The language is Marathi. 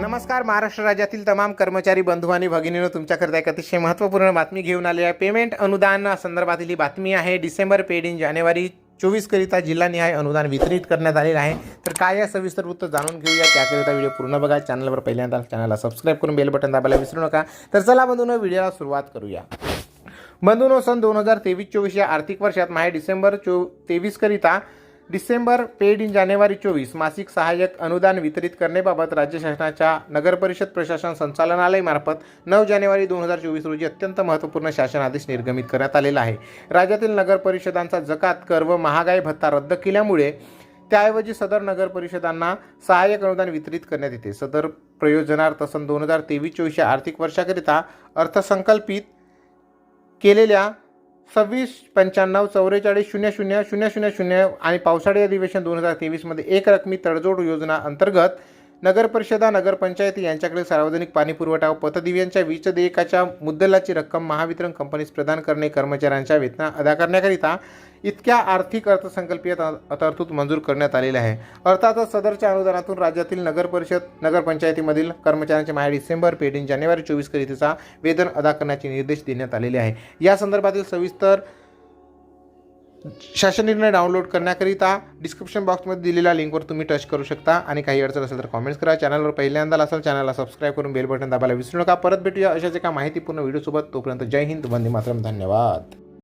नमस्कार महाराष्ट्र राज्यातील तमाम कर्मचारी बंधू आणि भगिनीनं तुमच्याकरता एक अतिशय महत्त्वपूर्ण बातमी घेऊन आली आहे. पेमेंट अनुदान संदर्भातील ही बातमी आहे. डिसेंबर पेड इन जानेवारी चोवीसकरिता जिल्हानिहाय अनुदान वितरित करण्यात आलेलं आहे. तर काय या सविस्तर वृत्त जाणून घेऊया. त्याकरिता व्हिडिओ पूर्ण बघा. चॅनलवर पहिल्यांदा चॅनलला सबस्क्राईब करून बेल बटन दाबायला विसरू नका. तर चला बंधून व्हिडिओला सुरुवात करूया. बंधूनो सन दोन हजार तेवीस चोवीस या आर्थिक वर्षात माहे डिसेंबर चो तेवीसकरिता डिसेंबर पेड इन जानेवारी चोवीस मासिक सहाय्यक अनुदान वितरित करण्याबाबत राज्य शासनाच्या नगरपरिषद प्रशासन संचालनालयामार्फत नऊ जानेवारी दोन हजार चोवीस रोजी अत्यंत महत्त्वपूर्ण शासन आदेश निर्गमित करण्यात आलेला आहे. राज्यातील नगरपरिषदांचा जकात कर व महागाई भत्ता रद्द केल्यामुळे त्याऐवजी सदर नगर परिषदांना सहाय्यक अनुदान वितरित करण्यात येते. सदर प्रयोजनार्थ सन दोन हजार तेवीस चोवीस या आर्थिक वर्षाकरिता अर्थसंकल्पित केलेल्या सव्वीस पंच्याण्णव चौवेचाळीस शून्य शून्य शून्य शून्य शून्य आणि पावसाळी अधिवेशन दोन हजार तेवीसमध्ये एक रकमी तडजोड योजना अंतर्गत नगर परिषदा नगरपंचायती यांच्याकडे सार्वजनिक पाणीपुरवठा व पतदिव्यांच्या वीज देयकाच्या मुद्दलाची रक्कम महावितरण कंपनीस प्रदान करणे कर्मचाऱ्यांच्या वेतना अदा करण्याकरिता इतक्या आर्थिक अर्थसंकल्पीय तरतूद मंजूर करण्यात आलेले आहे. अर्थातच सदरच्या अनुदानातून राज्यातील नगर परिषद नगरपंचायतीमधील कर्मचाऱ्यांचे माहे डिसेंबर पेढीन जानेवारी चोवीस करितेचा वेतन अदा करण्याचे निर्देश देण्यात आलेले आहे. या संदर्भातील सविस्तर शासन निर्णय डाउनलोड करण्याकरिता डिस्क्रिप्शन बॉक्समध्ये दिलेल्या लिंकवर तुम्ही टच करू शकता आणि काही अडचण असेल तर कॉमेंट्स करा. चॅनलवर पहिल्यांदा असेल चॅनलला सबस्क्राईब करून बेल बटन दाबायला विसरू नका. परत भेटूया अशाच एका माहितीपूर्ण व्हिडिओसोबत तोपर्यंत जय हिंद वंदे मातरम. धन्यवाद.